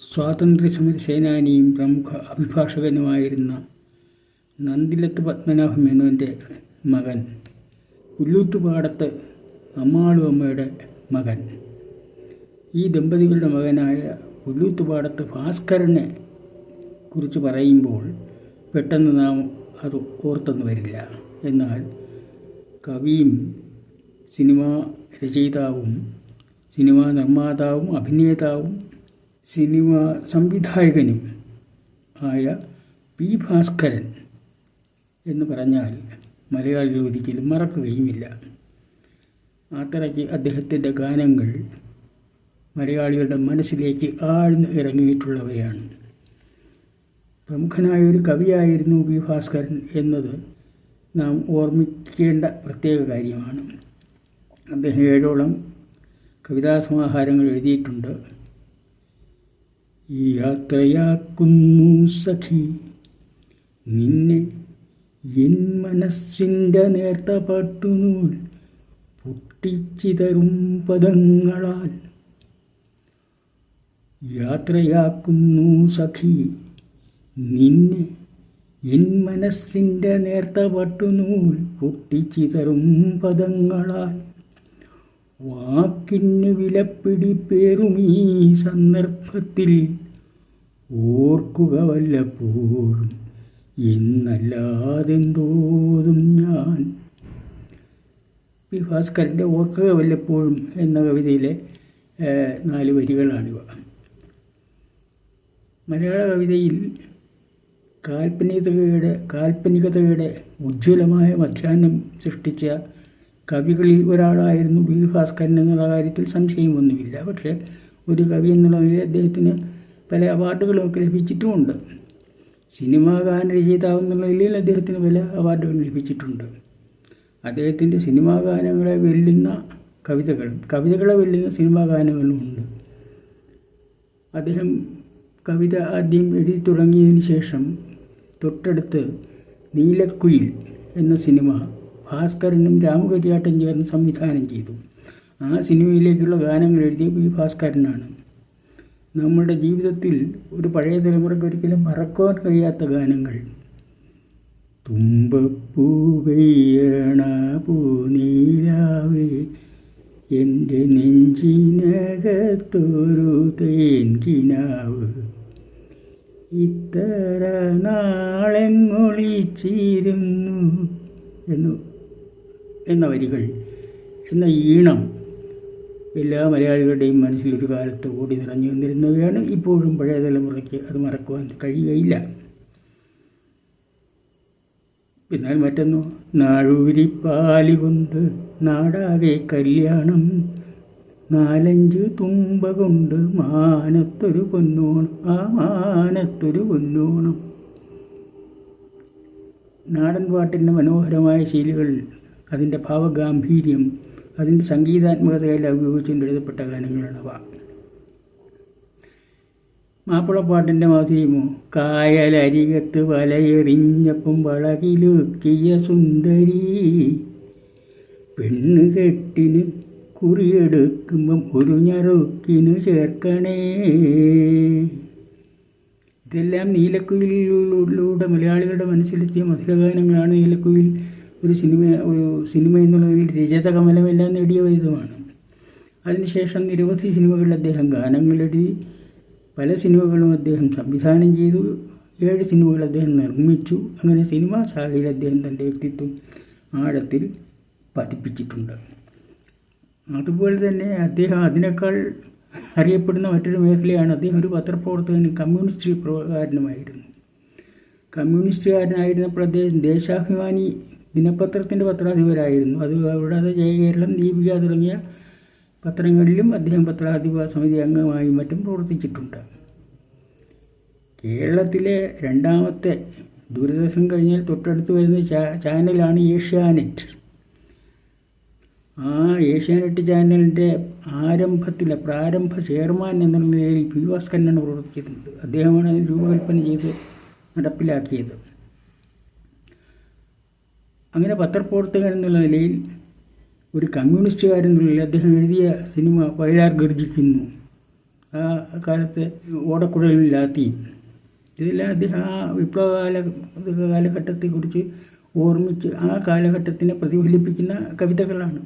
സ്വാതന്ത്ര്യസമര സേനാനിയും പ്രമുഖ അഭിഭാഷകനുമായിരുന്ന നന്ദിലത്ത് പത്മനാഭ മേനോന്റെ മകൻ പുല്ലൂത്തുപാടത്ത് അമ്മാളു അമ്മയുടെ മകൻ. ഈ ദമ്പതികളുടെ മകനായ പുല്ലൂത്തുപാടത്ത് ഭാസ്കരനെ കുറിച്ച് പറയുമ്പോൾ പെട്ടെന്ന് നാം അത് ഓർത്തെന്ന് വരില്ല. എന്നാൽ കവിയും സിനിമാ രചയിതാവും സിനിമാ നിർമ്മാതാവും അഭിനേതാവും സിനിമ സംവിധായകനും ആയ പി ഭാസ്കരൻ എന്ന് പറഞ്ഞാൽ മലയാളികൾ ഒരിക്കലും മറക്കുകയുമില്ല. അത്രയ്ക്ക് അദ്ദേഹത്തിന്റെ ഗാനങ്ങൾ മലയാളികളുടെ മനസ്സിലേക്ക് ആഴ്ന്ന് ഇറങ്ങിയിട്ടുള്ളവയാണ്. പ്രമുഖനായ ഒരു കവിയായിരുന്നു പി ഭാസ്കരൻ എന്നത് നാം ഓർമ്മിക്കേണ്ട പ്രത്യേക കാര്യമാണ്. അദ്ദേഹം ഏഴോളം കവിതാ സമാഹാരങ്ങൾ എഴുതിയിട്ടുണ്ട്. യാത്രയാക്കുന്നു സഖി. നിന്നെ എൻ മനസ്സിന്റെ നേർത്ത പാട്ടുനൂൽ പൊട്ടിച്ചിതറും പദങ്ങളാൽ. യാത്രയാക്കുന്നു സഖി. നിന്നെ എൻ മനസ്സിന്റെ നേർത്ത പട്ടുനൂൽ പൊട്ടിച്ചിതറും പദങ്ങളാൽ. വാക്കിന് വിലപ്പിടി പേറും ഈ സന്ദർഭത്തിൽ. ഓർക്കുക വല്ലപ്പോഴും എന്നല്ലാതെന്തോതും ഞാൻ. പി ഭാസ്കരന്റെ ഓർക്കുക വല്ലപ്പോഴും എന്ന കവിതയിലെ നാല് വരികളാണിവ. മലയാള കവിതയിൽ കാൽപ്പനികതയുടെ കാൽപ്പനികതയുടെ ഉജ്ജ്വലമായ മധ്യാഹ്നം സൃഷ്ടിച്ച കവികളിൽ ഒരാളായിരുന്നു വി ഭാസ്കരൻ എന്നുള്ള കാര്യത്തിൽ സംശയമൊന്നുമില്ല. പക്ഷേ ഒരു കവി എന്നുള്ള നിലയിൽ അദ്ദേഹത്തിന് പല അവാർഡുകളൊക്കെ ലഭിച്ചിട്ടുമുണ്ട്. സിനിമാ ഗാന രചയിതാവ് എന്നുള്ള നിലയിൽ അദ്ദേഹത്തിന് പല അവാർഡുകൾ ലഭിച്ചിട്ടുണ്ട്. അദ്ദേഹത്തിന്റെ സിനിമാ ഗാനങ്ങളെ വെല്ലുന്ന കവിതകളും കവിതകളെ വെല്ലുന്ന സിനിമാ ഗാനങ്ങളും ഉണ്ട്. അദ്ദേഹം കവിത ആദ്യം എഴുതി തുടങ്ങിയതിന് ശേഷം തൊട്ടടുത്ത് നീലക്കുയിൽ എന്ന സിനിമ ഭാസ്കരനും രാമകരിയാട്ടും ചേർന്ന് സംവിധാനം ചെയ്തു. ആ സിനിമയിലേക്കുള്ള ഗാനങ്ങൾ എഴുതിയ പി ഭാസ്കരനാണ്. നമ്മുടെ ജീവിതത്തിൽ ഒരു പഴയ തലമുറയ്ക്ക് ഒരിക്കലും മറക്കുവാൻ കഴിയാത്ത ഗാനങ്ങൾ. തുമ്പപ്പൂവെയ്യണ പൂനീലാവേ എന്റെ നെഞ്ചിനകത്തൊരു തേൻകിനാവ്. ഇത്തര നാളെങ്ങൊളിച്ചിരുന്നു എന്നു എന്ന വരികൾ എന്ന ഈണം എല്ലാ മലയാളികളുടെയും മനസ്സിൽ ഒരു കാലത്ത് ഓടി നിറഞ്ഞു വന്നിരുന്നവയാണ് ഇപ്പോഴും പഴയ തലമുറയ്ക്ക് അത് മറക്കുവാൻ കഴിയുകയില്ല. എന്നാൽ മറ്റൊന്നു നാഴൂരി കൊണ്ട് നാടാകെ കല്യാണം. നാലഞ്ച് തുമ്പ കൊണ്ട് മാനത്തൊരു പൊന്നോണം ആ മാനത്തൊരു പൊന്നോണം. നാടൻ പാട്ടിന്റെ മനോഹരമായ ശൈലികൾ അതിന്റെ ഭാവഗാംഭീര്യം അതിന്റെ സംഗീതാത്മകതയിൽ ഉപയോഗിച്ചുകൊണ്ട് എഴുതപ്പെട്ട ഗാനങ്ങളാണവ. മാപ്പിളപ്പാട്ടിന്റെ മാധുര്യമോ? കായലരികത്ത് വലയെറിഞ്ഞപ്പം വളകിലുക്കിയ സുന്ദരി. പെണ്ണ് കെട്ടിന് കുറിയെടുക്കുമ്പം ഒരു ഞറുക്കിന് ചേർക്കണേ. ഇതെല്ലാം നീലക്കുയിലൂടെ മലയാളികളുടെ മനസ്സിലെത്തിയ മധുരഗാനങ്ങളാണ്. നീലക്കുയിൽ ഒരു സിനിമ ഒരു സിനിമ എന്നുള്ളതിൽ രചത കമലമെല്ലാം നേടിയ വിധമാണ് അതിനുശേഷം നിരവധി സിനിമകളിൽ അദ്ദേഹം ഗാനങ്ങളെഴുതി പല സിനിമകളും അദ്ദേഹം സംവിധാനം ചെയ്തു ഏഴ് സിനിമകൾ അദ്ദേഹം നിർമ്മിച്ചു. അങ്ങനെ സിനിമാ ശാഖയിൽ അദ്ദേഹം തന്റെ വ്യക്തിത്വം ആഴത്തിൽ പതിപ്പിച്ചിട്ടുണ്ട്. അതുപോലെ തന്നെ അദ്ദേഹം അതിനേക്കാൾ അറിയപ്പെടുന്ന മറ്റൊരു മേഖലയാണ് അദ്ദേഹം ഒരു പത്രപ്രവർത്തകനും കമ്മ്യൂണിസ്റ്റ് പ്രകാരനുമായിരുന്നു കമ്മ്യൂണിസ്റ്റുകാരനായിരുന്നപ്പോൾ അദ്ദേഹം ദേശാഭിമാനി ദിനപത്രത്തിന്റെ പത്രാധിപരായിരുന്നു. അത് കൂടാതെ ജയകേരളം ദീപിക തുടങ്ങിയ പത്രങ്ങളിലും അദ്ദേഹം പത്രാധിപ സമിതി അംഗമായും മറ്റും പ്രവർത്തിച്ചിട്ടുണ്ട്. കേരളത്തിലെ രണ്ടാമത്തെ ദൂരദർശൻ കഴിഞ്ഞാൽ തൊട്ടടുത്ത് വരുന്ന ചാനലാണ് ഏഷ്യാനെറ്റ്. ആ ഏഷ്യാനെറ്റ് ചാനലിന്റെ ആരംഭത്തിലെ പ്രാരംഭ ചെയർമാൻ എന്ന നിലയിൽ പി ഭാസ്കരനാണ് പ്രവർത്തിച്ചിരുന്നത്. അദ്ദേഹമാണ് അതിന് രൂപകൽപ്പന ചെയ്ത് നടപ്പിലാക്കിയത്. അങ്ങനെ പത്രപ്രവർത്തകൻ എന്നുള്ള നിലയിൽ ഒരു കമ്മ്യൂണിസ്റ്റുകാരെന്നുള്ള നിലയിൽ അദ്ദേഹം എഴുതിയ സിനിമ വയലാർ ഗർജിക്കുന്നു. ആ കാലത്ത് ഓടക്കുഴലും ഇതെല്ലാം അദ്ദേഹം ആ വിപ്ലവകാല കാലഘട്ടത്തെക്കുറിച്ച് ഓർമ്മിച്ച് ആ കാലഘട്ടത്തിനെ പ്രതിഫലിപ്പിക്കുന്ന കവിതകളാണ്.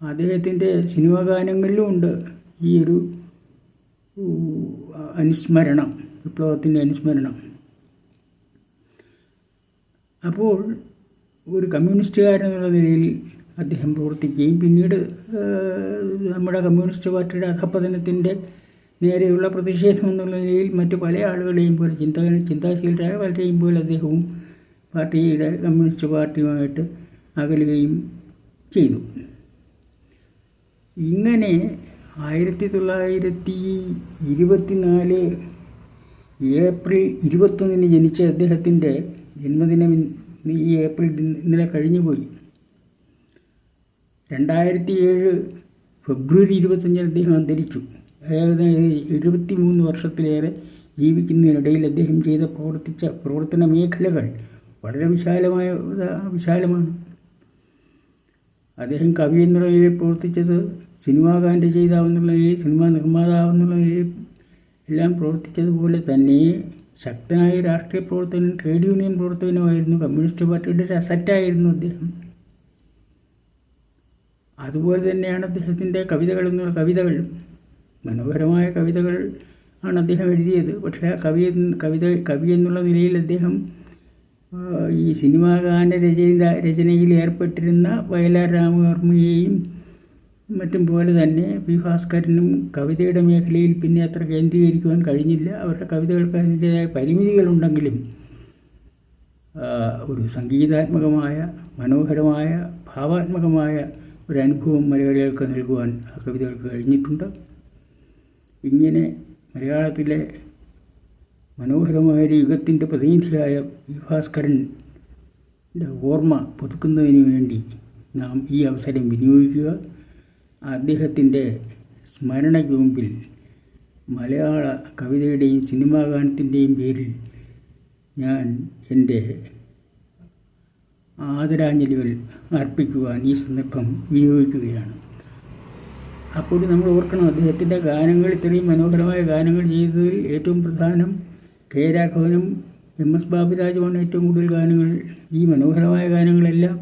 അദ്ദേഹത്തിന്റെ സിനിമാ ഗാനങ്ങളിലും ഉണ്ട് ഈ ഒരു അനുസ്മരണം വിപ്ലവത്തിന്റെ അനുസ്മരണം. അപ്പോൾ ഒരു കമ്മ്യൂണിസ്റ്റുകാരൻ എന്നുള്ള നിലയിൽ അദ്ദേഹം പ്രവർത്തിക്കുകയും പിന്നീട് നമ്മുടെ കമ്മ്യൂണിസ്റ്റ് പാർട്ടിയുടെ അധപ്പതനത്തിന്റെ നേരെയുള്ള പ്രതിഷേധം എന്നുള്ള നിലയിൽ മറ്റു പല ആളുകളെയും പോലെ ചിന്ത ചിന്താശീലരായ പലരെയും പോലെ അദ്ദേഹവും പാർട്ടിയുടെ കമ്മ്യൂണിസ്റ്റ് പാർട്ടിയുമായിട്ട് അകലുകയും ചെയ്തു. ഇങ്ങനെ ആയിരത്തി തൊള്ളായിരത്തി ഇരുപത്തിനാല് ഏപ്രിൽ ഇരുപത്തൊന്നിന് ജനിച്ച അദ്ദേഹത്തിന്റെ ജന്മദിനം ഈ ഏപ്രിൽ ഇന്ന് ഇന്നലെ കഴിഞ്ഞുപോയി രണ്ടായിരത്തി ഏഴ് ഫെബ്രുവരി ഇരുപത്തഞ്ചിന് അദ്ദേഹം അന്തരിച്ചു. അതായത് എഴുപത്തി മൂന്ന് വർഷത്തിലേറെ ജീവിക്കുന്നതിനിടയിൽ അദ്ദേഹം ചെയ്ത പ്രവർത്തിച്ച പ്രവർത്തന മേഖലകൾ വളരെ വിശാലമായ വിശാലമാണ്. അദ്ദേഹം കവി എന്നുള്ള നിലയിൽ പ്രവർത്തിച്ചത് സിനിമാ ഗാന്റെ ചെയ്താവെന്നുള്ള നിലയിൽ സിനിമാ നിർമ്മാതാവെന്നുള്ള നിലയിൽ എല്ലാം പ്രവർത്തിച്ചതുപോലെ തന്നെ ശക്തനായ രാഷ്ട്രീയ പ്രവർത്തകനും ട്രേഡ് യൂണിയൻ പ്രവർത്തകനുമായിരുന്നു കമ്മ്യൂണിസ്റ്റ് പാർട്ടിയുടെ ഒരു അസറ്റായിരുന്നു അദ്ദേഹം അതുപോലെ തന്നെയാണ് അദ്ദേഹത്തിന്റെ കവിതകൾ എന്നുള്ള കവിതകൾ. മനോഹരമായ കവിതകൾ ആണ് അദ്ദേഹം എഴുതിയത്. പക്ഷേ ആ കവി കവിത കവി എന്നുള്ള നിലയിൽ അദ്ദേഹം ഈ സിനിമാ ഗാന രചയിത രചനയിൽ ഏർപ്പെട്ടിരുന്ന വയലാർ രാമവർമ്മയെയും മറ്റും പോലെ തന്നെ പി ഭാസ്കരനും കവിതയുടെ മേഖലയിൽ പിന്നെ അത്ര കേന്ദ്രീകരിക്കുവാൻ കഴിഞ്ഞില്ല. അവരുടെ കവിതകൾക്ക് അതിന്റേതായ പരിമിതികളുണ്ടെങ്കിലും ഒരു സംഗീതാത്മകമായ മനോഹരമായ ഭാവാത്മകമായ ഒരു അനുഭവം മലയാളികൾക്ക് നൽകുവാൻ ആ കവിതകൾക്ക് കഴിഞ്ഞിട്ടുണ്ട്. ഇങ്ങനെ മലയാളത്തിലെ മനോഹരമായ യുഗത്തിന്റെ പ്രതിനിധിയായ പി ഭാസ്കരന്റെ ഓർമ്മ പുതുക്കുന്നതിന് വേണ്ടി നാം ഈ അവസരം വിനിയോഗിക്കുക. അദ്ദേഹത്തിന്റെ സ്മരണയ്ക്ക് മുമ്പിൽ മലയാള കവിതയുടെയും സിനിമാ ഗാനത്തിന്റെയും പേരിൽ ഞാൻ എന്റെ ആദരാഞ്ജലികൾ അർപ്പിക്കുവാൻ ഈ സന്ദർഭം വിനിയോഗിക്കുകയാണ്. അപ്പോൾ നമ്മൾ ഓർക്കണം അദ്ദേഹത്തിന്റെ ഗാനങ്ങൾ ഇത്രയും മനോഹരമായ ഗാനങ്ങൾ ചെയ്തതിൽ ഏറ്റവും പ്രധാനം കെ രാഘവനും എം എസ് ബാബുരാജുമാണ് ഏറ്റവും കൂടുതൽ ഗാനങ്ങൾ ഈ മനോഹരമായ ഗാനങ്ങളെല്ലാം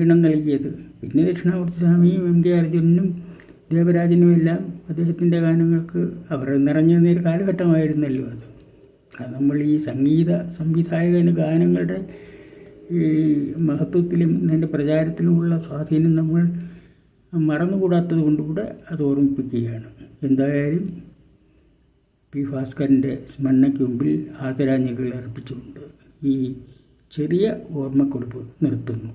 ഈണം നൽകിയത്. പിന്നെ ദക്ഷിണാമൂർത്തി സ്വാമിയും എം കെ അർജുനനും ദേവരാജനും എല്ലാം അദ്ദേഹത്തിന്റെ ഗാനങ്ങൾക്ക് അവർ നിറഞ്ഞു നിന്നൊരു കാലഘട്ടമായിരുന്നല്ലോ അത്. അത് നമ്മൾ ഈ സംഗീത സംവിധായകന് ഗാനങ്ങളുടെ ഈ മഹത്വത്തിലും അതിന്റെ പ്രചാരത്തിലുമുള്ള സ്വാധീനം നമ്മൾ മറന്നുകൂടാത്തത് കൊണ്ടുകൂടെ അത് ഓർമ്മിപ്പിക്കുകയാണ്. എന്തായാലും പി ഭാസ്കരന്റെ സ്മരണയ്ക്ക് മുമ്പിൽ ആദരാഞ്ജലികൾ അർപ്പിച്ചുകൊണ്ട് ഈ ചെറിയ ഓർമ്മക്കുറിപ്പ് നിർത്തുന്നു.